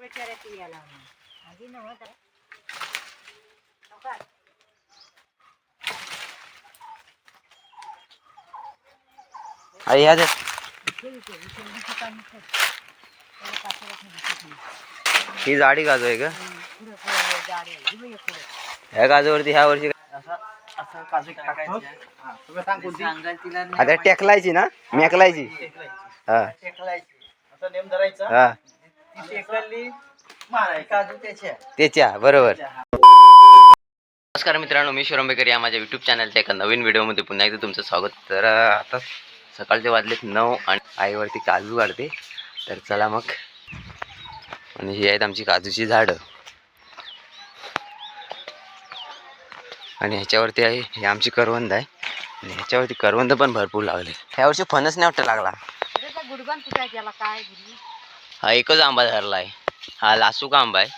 प्रचारात यायला आधी नव्हता नका आई दे. ही जाडी काजू आहे. का ह्या काजूवरती ह्या वर्षी असं काजू टाकतो हा, आता टेकलायची ना? मेकलायची. हा. टेकलायची. असं नेम धरायचा. हा. त्याच्या. बरोबर. नमस्कार मित्रांनो मी शिवरंबेकर या माझ्या युट्यूब चॅनलच्या एका नवीन व्हिडिओमध्ये पुन्हा एकदा तुमचं स्वागत. तर आता सकाळचे वाजलेत नऊ आणि आईवरती काजू काढते तर चला मग. आणि ही आहेत आमची काजूची झाडं. आणि ह्याच्यावरती आहे ही आमची करवंद आहे. आणि ह्याच्यावरती करवंद पण भरपूर लागले ह्या वर्षी फणस नाही वाटतं लागला. काय हा एकच आंबा धरला आहे. हा लासूक आंबा आहे?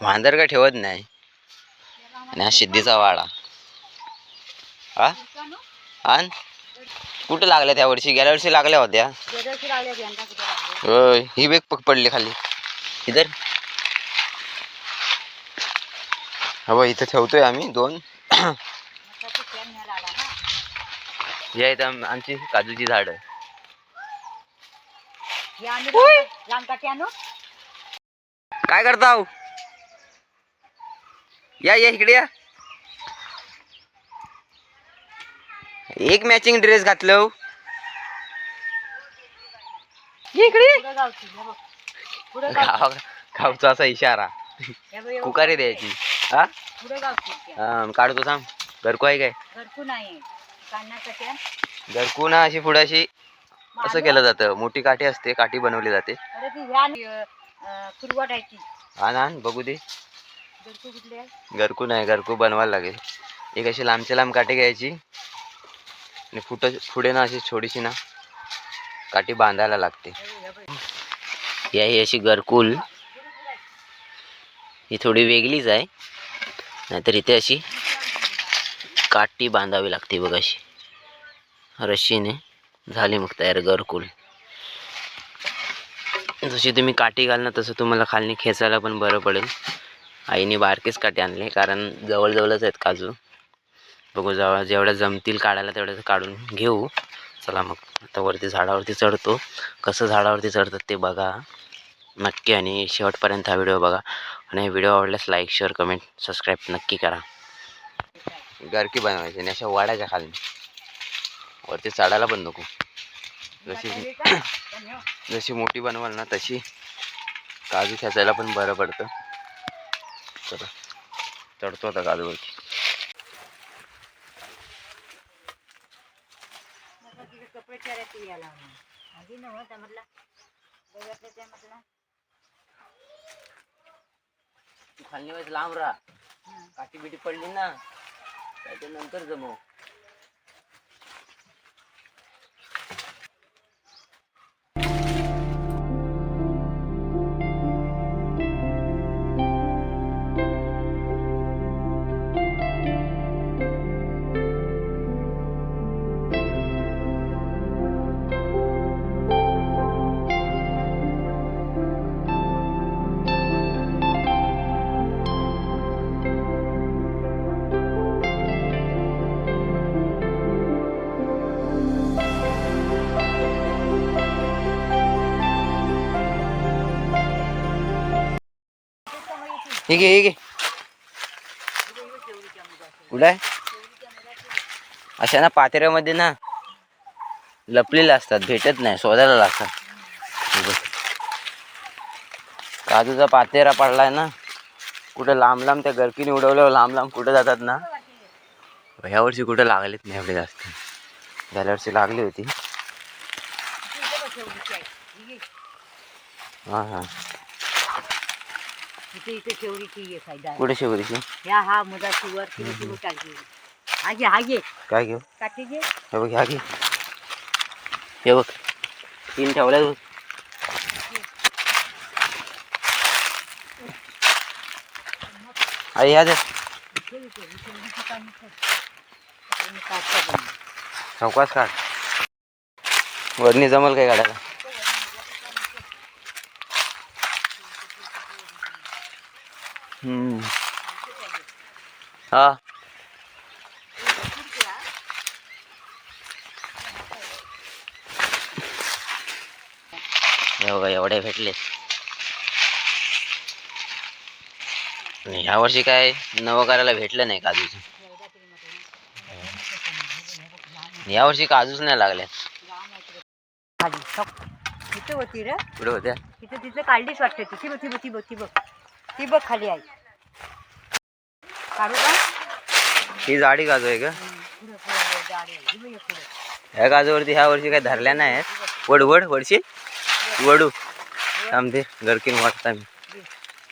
वांदर काय ठेवत नाही. आणि हा सिद्धीचा वाडा. हा? आण. कुठं लागल्या त्या वर्षी? गेल्या वर्षी लागल्या होत्या. होय ही बेग पक पडली खाली. इधर. हा बघ इथं ठेवतोय आम्ही दोन. हे आहेत आम- आमची काजूची झाडं हे आम्ही लांब- लांब काठी आणू काय करता हो? या या इकडे या. एक मॅचिंग ड्रेस घातलं. ये इकडे. गाव गाव गावचा असा इशारा. कुकारी द्यायची. हा? हा, काढतो थांब. घरकू आहे काय? घरकू नाही. काढण्यासाठी घरकू ना अशी पुढे अशी. असं केलं जातं. मोठी काठी असते काठी बनवली जाते. आण आण बघू दे. घरकू नाही घरकू बनवायला लागेल. एक अशी लांबच्या लांब काठी घ्यायची. आणि फुट पुढे ना अशी छोटीशी ना काठी बांधायला लागते. हे बघ, हे. ही अशी घरकुल ही थोडी वेगळीच आहे. नाहीतर इथे अशी काठी बांधावी लागते बघ अशी. रश्शीने झाली मग तयार घरकुल. जशी तुम्ही काठी घाल ना तसं तुम्हाला खालनी खेचायला पण बरं पडेल. आईने बारकेच काठी आणले कारण जवळजवळच आहेत काजू. बघू जवळ जेवढ्या जमतील काढायला तेवढ्या काढून घेऊ. चला मग आता वरती झाडावरती चढतो. कसं झाडावरती चढतात ते बघा. नक्की आणि शेवटपर्यंत हा व्हिडिओ बघा. आणि व्हिडिओ आवडल्यास लाईक शेअर कमेंट सबस्क्राईब नक्की करा. गारकी बनवायची आणि अशा वाड्याच्या खाली वरती चढायला पण नको. जशी. जशी मोठी बनवाल ना तशी काजू खेचायला पण बरं पडतं. चला चढतो आता काजूवरती. खाली वेळेस लांब राहा. काठी बिटी पडली ना नंतर जमव. हे घे हे घे कुठं आहे? अशा ना पातेऱ्यामध्ये ना लपलेले असतात भेटत नाही शोधायला लागतात. काजूचा पातेरा पडलाय ना कुठं लांब लांब त्या गरकीने उडवल्यावर लांब लांब कुठं जातात ना. ह्या वर्षी कुठं लागलेच नाही एवढे जास्त. गेल्या वर्षी लागली होती. हां हां. इथे इथे शेवरीची ये फायदा आहे. कुठे शेवरीची ह्या हा टाकली. हा घे हा घे. काय घेऊ काठी घे. हे बघ ह्या घे. हे बघ. तीन ठेवल्या बघ आई ह्या दे. चौकास काढ. वरणी जमल काय काढायला? हा. हे बघा एवढे भेटले. ह्या वर्षी काय नवं करायला भेटलं नाही काजूचं. या वर्षी काजूच नाही लागले. तिथं होती रे. पुढे होत्या. तिथं तिथं काढलीच वाटतं ती बघ ती बघ ती बघ. ती बघ खाली आहे काढू का? ही जाडी काजू आहे का पुढं पुढं जाड आहे ही बघ पुढं ह्या काजूवरती ह्या वर्षी काही धरल्या नाही आहेत. वड वड वडशी? वडू. थांबते गरकीन वाटता मी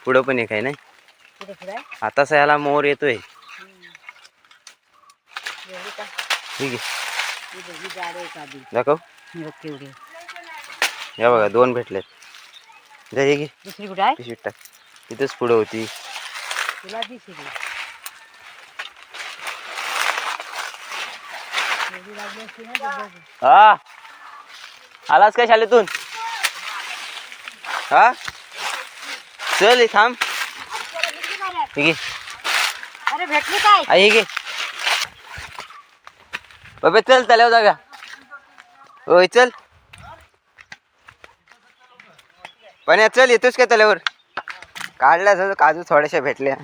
पुढं पण एक आहे नाही. पुढं पुढं आहे आताच ह्याला मोर येतोय. हम्म. एवढी का ठीक आहे. ही बघ ही जाड आहे काढली दाखव. ही बघ केवढी या बघा दोन भेटलेत. घे. दुसरी कुठं आहे? पिशवीत टाक. इथंच पुढं होती. तुला दिसली एवढी लागली असती ना तर बघ. हा? आलास काय शाळेतून? हा? चल हे थांब. ठीक आहे अरे भेटली काय? आई घे. बाबे चल तल्यावर जाऊया होय चल. पण या चल येतोस काय तल्यावर काढल्या असं काजू थोड्याशा भेटल्या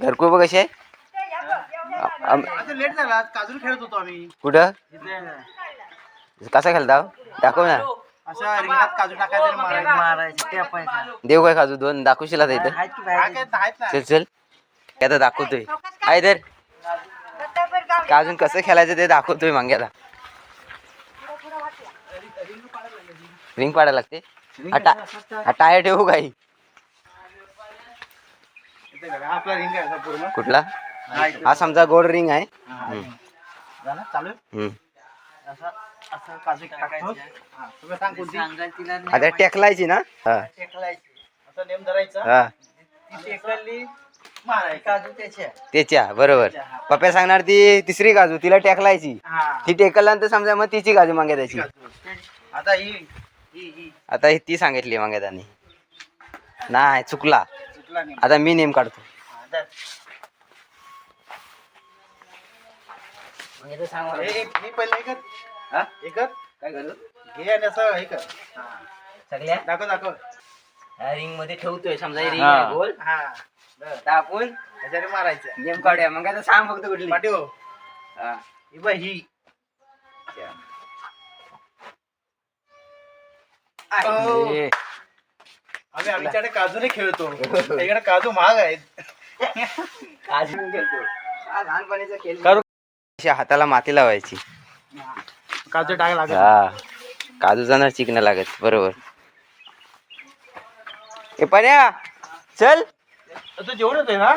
घरकुल बघ कशी आहे आ- आम- आता लेट झाला काजून खेळत होतो आम्ही. कुठं? इथे. कसा खेळता दाखव ना. अशा रिंगणात काजू टाकायचे आणि मारायचे. मारायचे ते पाहिजे देऊ काय काजू? दोन दाखवशील आता इथं? चल चल. ते आता दाखवतोय. आहे तर दत्ताबर गाव का अजून कसं खेळायचं ते दाखवतोय मांग्याला रिंग पाडायला लागते. हा टा- हा टायर ठेवू काही इथे बघा, आपला रिंग आहे असा पूर्ण. कुठला? हा, इथे. हा समजा गोड रिंग आहे. हा, हम्म. झालं चालू. आहे? हम्म. असं असं काजू टाकतो. हा, तुम्ही सांग कोणती? आता टेकलायची ना? हा. टेकलायची. असं नेम धरायचा. हा. ती टेकली मारायची. काजू त्याच्या. त्याच्या बरोबर. पप्पा सांगणार ती तिसरी काजू तिला टेकलायची. हा. ती टेकल्यानंतर समजा मग तिची काजू मागे द्यायची काजू. आता ही आता ही ती सांगितली मागे त्यांनी नाही चुकला. चुकला नाही. आता मी नेम काढतो. हा. हे? हे हा? हे हा. सगळ्या? दाखव दाखव. रिंगमध्ये ठेवतोय समजा ही रिंग हा. गोल. हा. आपण ह्याच्याने मारायचं. नेम काढूया. मग आता सांग फक्त कुठली. पाठीव हा. ही. ही आम्ही आमच्याकडे काजूने खेळतो. इकडे काजू महाग आहेत. काजू खेळतो. हा लहानपणीचा खेळ. करू. अशी हाताला माती लावायची. काजू टाक लागत हा. काजूचा ना चिकन लागत बरोबर. ए पण्या चल. तू जेवण होतोय ना?